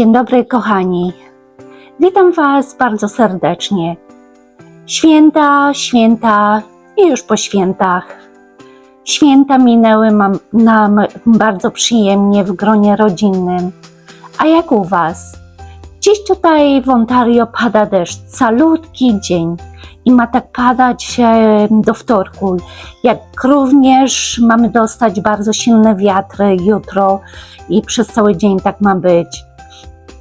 Dzień dobry, kochani. Witam Was bardzo serdecznie. Święta, święta i już po świętach. Święta minęły mam, nam bardzo przyjemnie w gronie rodzinnym. A jak u Was? Dziś tutaj w Ontario pada deszcz, calutki dzień i ma tak padać e, do wtorku. Jak również mamy dostać bardzo silne wiatry jutro i przez cały dzień tak ma być.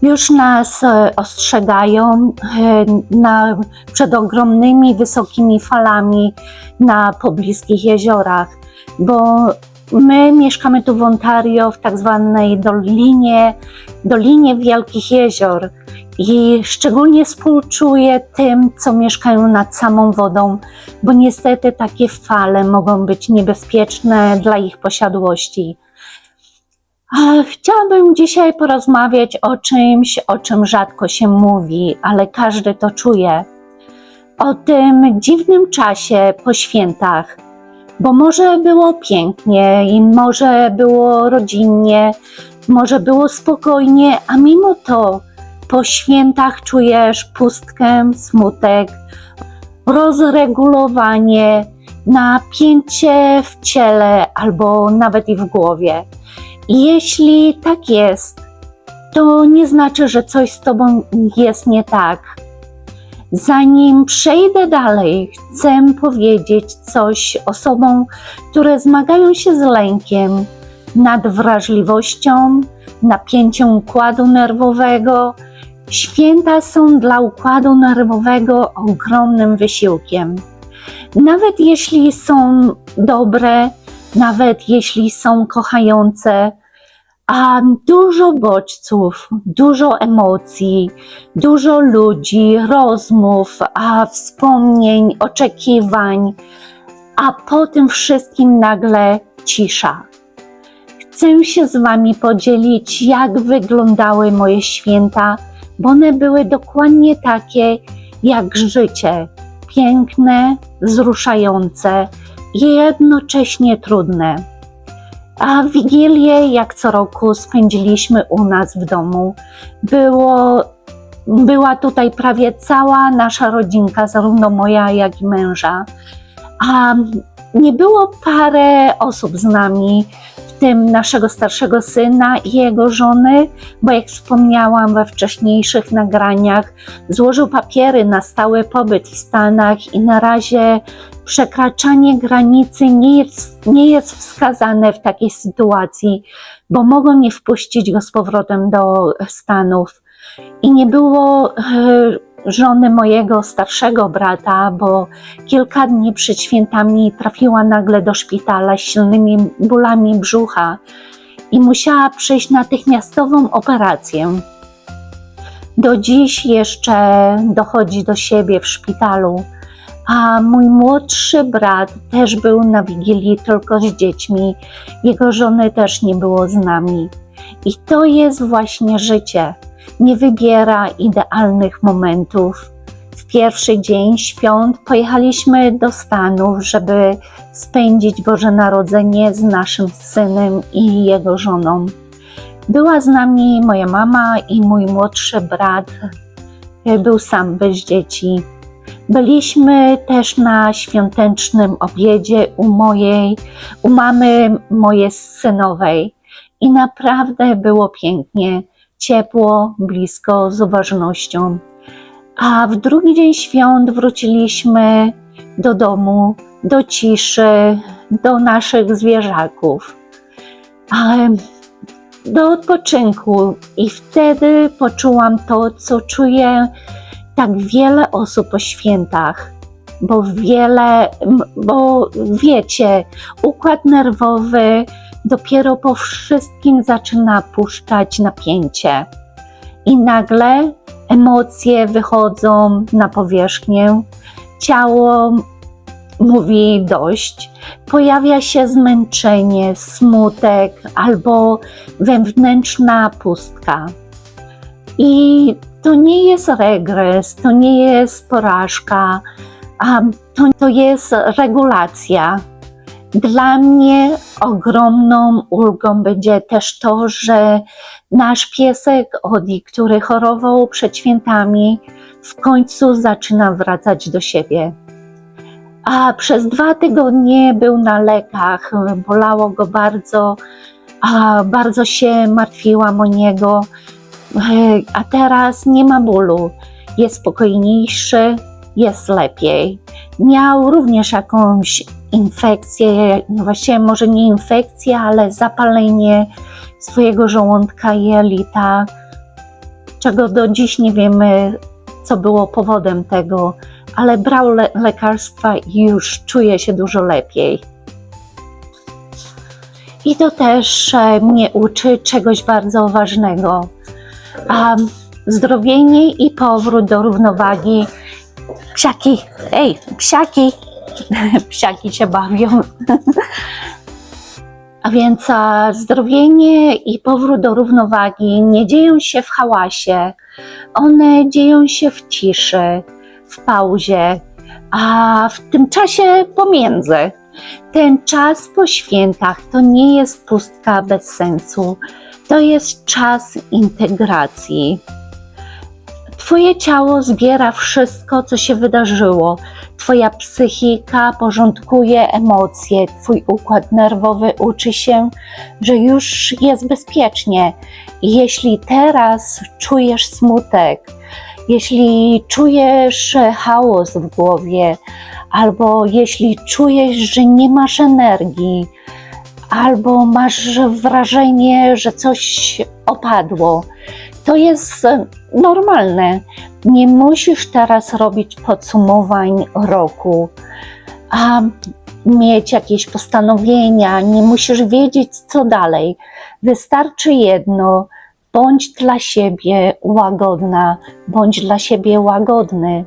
Już nas e, ostrzegają e, na, przed ogromnymi, wysokimi falami na pobliskich jeziorach, bo my mieszkamy tu w Ontario w tak zwanej dolinie, dolinie Wielkich Jezior i szczególnie współczuję tym, co mieszkają nad samą wodą, bo niestety takie fale mogą być niebezpieczne dla ich posiadłości. Chciałabym dzisiaj porozmawiać o czymś, o czym rzadko się mówi, ale każdy to czuje. O tym dziwnym czasie po świętach, bo może było pięknie i może było rodzinnie, może było spokojnie, a mimo to po świętach czujesz pustkę, smutek, rozregulowanie, napięcie w ciele albo nawet i w głowie. Jeśli tak jest, to nie znaczy, że coś z tobą jest nie tak. Zanim przejdę dalej, chcę powiedzieć coś osobom, które zmagają się z lękiem, nadwrażliwością, napięciem układu nerwowego. Święta są dla układu nerwowego ogromnym wysiłkiem. Nawet jeśli są dobre, nawet jeśli są kochające, a dużo bodźców, dużo emocji, dużo ludzi, rozmów, a wspomnień, oczekiwań, a po tym wszystkim nagle cisza. Chcę się z Wami podzielić, jak wyglądały moje święta, bo one były dokładnie takie jak życie piękne, wzruszające i jednocześnie trudne. A Wigilię, jak co roku, spędziliśmy u nas w domu. Było, była tutaj prawie cała nasza rodzinka, zarówno moja, jak i męża. A nie było parę osób z nami, tym naszego starszego syna i jego żony, bo jak wspomniałam we wcześniejszych nagraniach, złożył papiery na stały pobyt w Stanach i na razie przekraczanie granicy nie jest, nie jest wskazane w takiej sytuacji, bo mogą nie wpuścić go z powrotem do Stanów. I nie było e, żony mojego starszego brata, bo kilka dni przed świętami trafiła nagle do szpitala z silnymi bólami brzucha i musiała przejść natychmiastową operację. Do dziś jeszcze dochodzi do siebie w szpitalu. A mój młodszy brat też był na wigilii tylko z dziećmi. Jego żony też nie było z nami. I to jest właśnie życie. Nie wybiera idealnych momentów. W pierwszy dzień świąt pojechaliśmy do Stanów, żeby spędzić Boże Narodzenie z naszym synem i jego żoną. Była z nami moja mama i mój młodszy brat. Był sam bez dzieci. Byliśmy też na świątecznym obiedzie u mojej, u mamy mojej synowej i naprawdę było pięknie, ciepło, blisko, z uważnością. A w drugi dzień świąt wróciliśmy do domu, do ciszy, do naszych zwierzaków, do odpoczynku i wtedy poczułam to, co czuję tak wiele osób po świętach, bo wiele, bo wiecie, układ nerwowy dopiero po wszystkim zaczyna puszczać napięcie. I nagle emocje wychodzą na powierzchnię, ciało mówi dość, pojawia się zmęczenie, smutek albo wewnętrzna pustka. I to nie jest regres, to nie jest porażka, to, to jest regulacja. Dla mnie ogromną ulgą będzie też to, że nasz piesek Odi, który chorował przed świętami, w końcu zaczyna wracać do siebie. A przez dwa tygodnie był na lekach, bolało go bardzo, a bardzo się martwiłam o niego. A teraz nie ma bólu, jest spokojniejszy, jest lepiej. Miał również jakąś infekcję, no właściwie może nie infekcję, ale zapalenie swojego żołądka jelita, czego do dziś nie wiemy, co było powodem tego, ale brał le- lekarstwa i już czuje się dużo lepiej. I to też e, mnie uczy czegoś bardzo ważnego. A zdrowienie i powrót do równowagi. Psiaki, ej, psiaki, psiaki się bawią. A więc zdrowienie i powrót do równowagi nie dzieją się w hałasie, one dzieją się w ciszy, w pauzie, a w tym czasie pomiędzy. Ten czas po świętach to nie jest pustka bez sensu, to jest czas integracji. Twoje ciało zbiera wszystko, co się wydarzyło. Twoja psychika porządkuje emocje, Twój układ nerwowy uczy się, że już jest bezpiecznie. Jeśli teraz czujesz smutek, jeśli czujesz chaos w głowie, albo jeśli czujesz, że nie masz energii, albo masz wrażenie, że coś opadło, to jest normalne. Nie musisz teraz robić podsumowań roku, a mieć jakieś postanowienia, nie musisz wiedzieć, co dalej. Wystarczy jedno: bądź dla siebie łagodna, bądź dla siebie łagodny.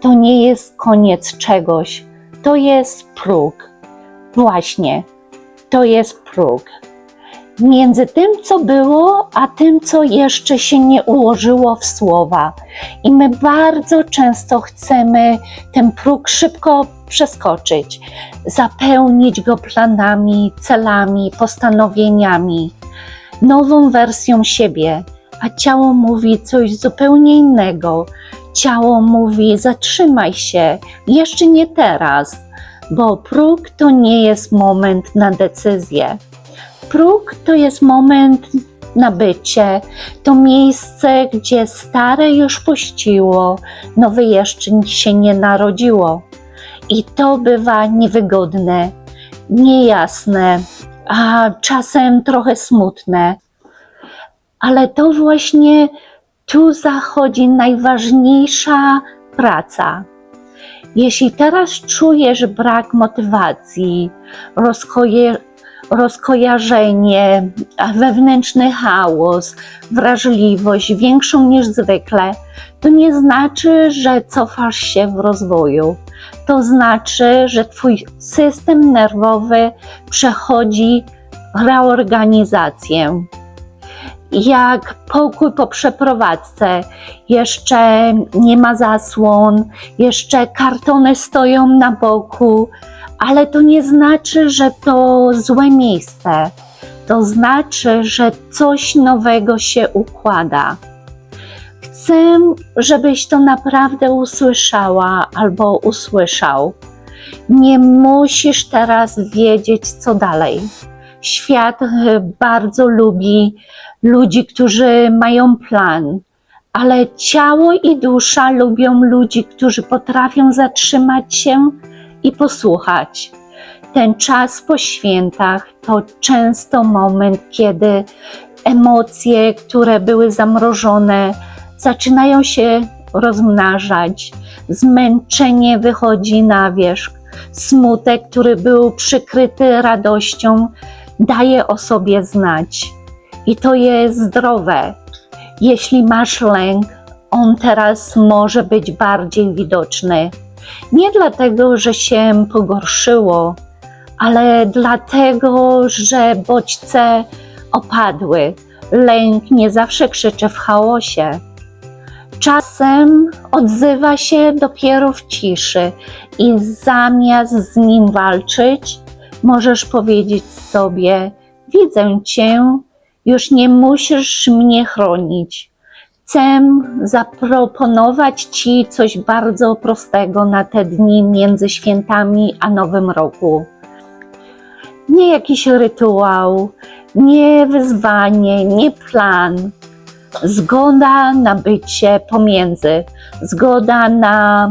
To nie jest koniec czegoś, to jest próg. Właśnie, to jest próg między tym, co było, a tym, co jeszcze się nie ułożyło w słowa. I my bardzo często chcemy ten próg szybko przeskoczyć, zapełnić go planami, celami, postanowieniami, nową wersją siebie, a ciało mówi coś zupełnie innego. Ciało mówi: zatrzymaj się, jeszcze nie teraz, bo próg to nie jest moment na decyzję próg to jest moment na bycie, to miejsce, gdzie stare już puściło, nowe jeszcze się nie narodziło. I to bywa niewygodne, niejasne, a czasem trochę smutne. Ale to właśnie tu zachodzi najważniejsza praca. Jeśli teraz czujesz brak motywacji, rozkojarzenie, wewnętrzny chaos, wrażliwość większą niż zwykle, to nie znaczy, że cofasz się w rozwoju. To znaczy, że Twój system nerwowy przechodzi reorganizację. Jak pokój po przeprowadzce, jeszcze nie ma zasłon, jeszcze kartony stoją na boku, ale to nie znaczy, że to złe miejsce. To znaczy, że coś nowego się układa. Chcę, żebyś to naprawdę usłyszała albo usłyszał. Nie musisz teraz wiedzieć, co dalej. Świat bardzo lubi ludzi, którzy mają plan, ale ciało i dusza lubią ludzi, którzy potrafią zatrzymać się i posłuchać. Ten czas po świętach to często moment, kiedy emocje, które były zamrożone, zaczynają się rozmnażać. Zmęczenie wychodzi na wierzch. Smutek, który był przykryty radością, daje o sobie znać. I to jest zdrowe. Jeśli masz lęk, on teraz może być bardziej widoczny. Nie dlatego, że się pogorszyło, ale dlatego, że bodźce opadły. Lęk nie zawsze krzyczy w chaosie. Czasem odzywa się dopiero w ciszy i zamiast z nim walczyć, możesz powiedzieć sobie: Widzę cię, już nie musisz mnie chronić. Chcę zaproponować ci coś bardzo prostego na te dni między świętami a Nowym Roku. Nie jakiś rytuał, nie wyzwanie, nie plan. Zgoda na bycie pomiędzy, zgoda na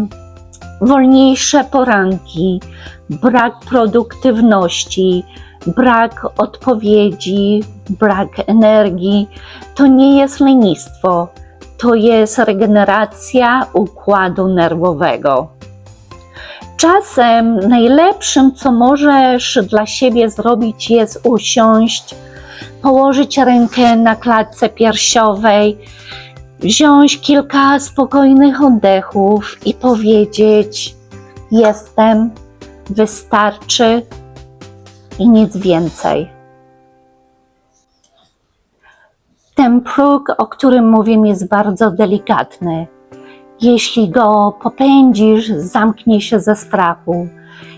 wolniejsze poranki, brak produktywności, brak odpowiedzi, brak energii. To nie jest lenistwo, to jest regeneracja układu nerwowego. Czasem najlepszym, co możesz dla siebie zrobić, jest usiąść, położyć rękę na klatce piersiowej, wziąć kilka spokojnych oddechów i powiedzieć: Jestem, wystarczy i nic więcej. Ten próg, o którym mówię, jest bardzo delikatny. Jeśli go popędzisz, zamknie się ze strachu.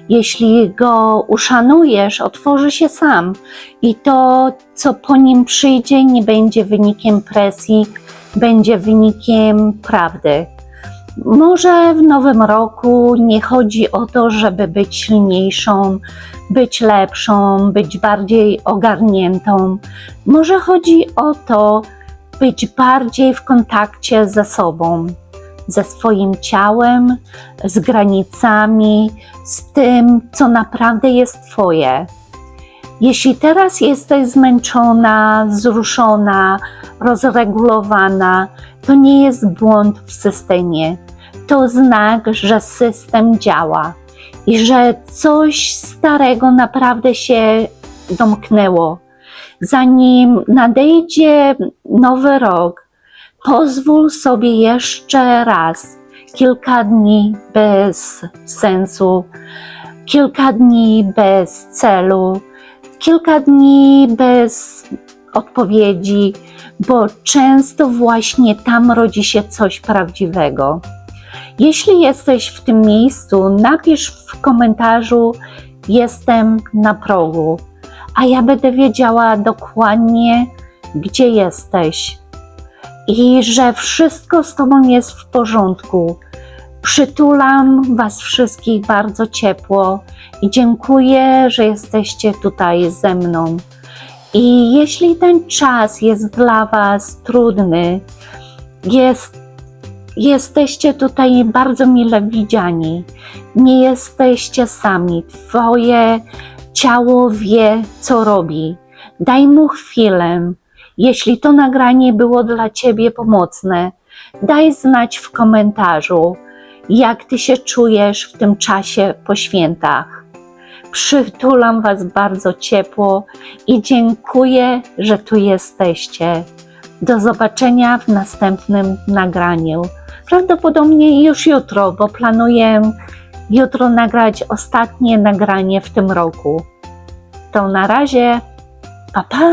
Jeśli go uszanujesz, otworzy się sam i to, co po nim przyjdzie, nie będzie wynikiem presji, będzie wynikiem prawdy. Może w nowym roku nie chodzi o to, żeby być silniejszą, być lepszą, być bardziej ogarniętą. Może chodzi o to, być bardziej w kontakcie ze sobą, ze swoim ciałem, z granicami, z tym, co naprawdę jest Twoje. Jeśli teraz jesteś zmęczona, wzruszona, rozregulowana, to nie jest błąd w systemie. To znak, że system działa i że coś starego naprawdę się domknęło. Zanim nadejdzie nowy rok, pozwól sobie jeszcze raz kilka dni bez sensu, kilka dni bez celu, kilka dni bez odpowiedzi, bo często właśnie tam rodzi się coś prawdziwego. Jeśli jesteś w tym miejscu, napisz w komentarzu: Jestem na progu, a ja będę wiedziała dokładnie, gdzie jesteś i że wszystko z Tobą jest w porządku. Przytulam Was wszystkich bardzo ciepło i dziękuję, że jesteście tutaj ze mną. I jeśli ten czas jest dla Was trudny, jest, jesteście tutaj bardzo mile widziani, nie jesteście sami. Twoje ciało wie, co robi. Daj mu chwilę. Jeśli to nagranie było dla Ciebie pomocne, daj znać w komentarzu, jak Ty się czujesz w tym czasie po świętach. Przytulam Was bardzo ciepło i dziękuję, że tu jesteście. Do zobaczenia w następnym nagraniu. Prawdopodobnie już jutro, bo planuję jutro nagrać ostatnie nagranie w tym roku. To na razie. Pa, pa!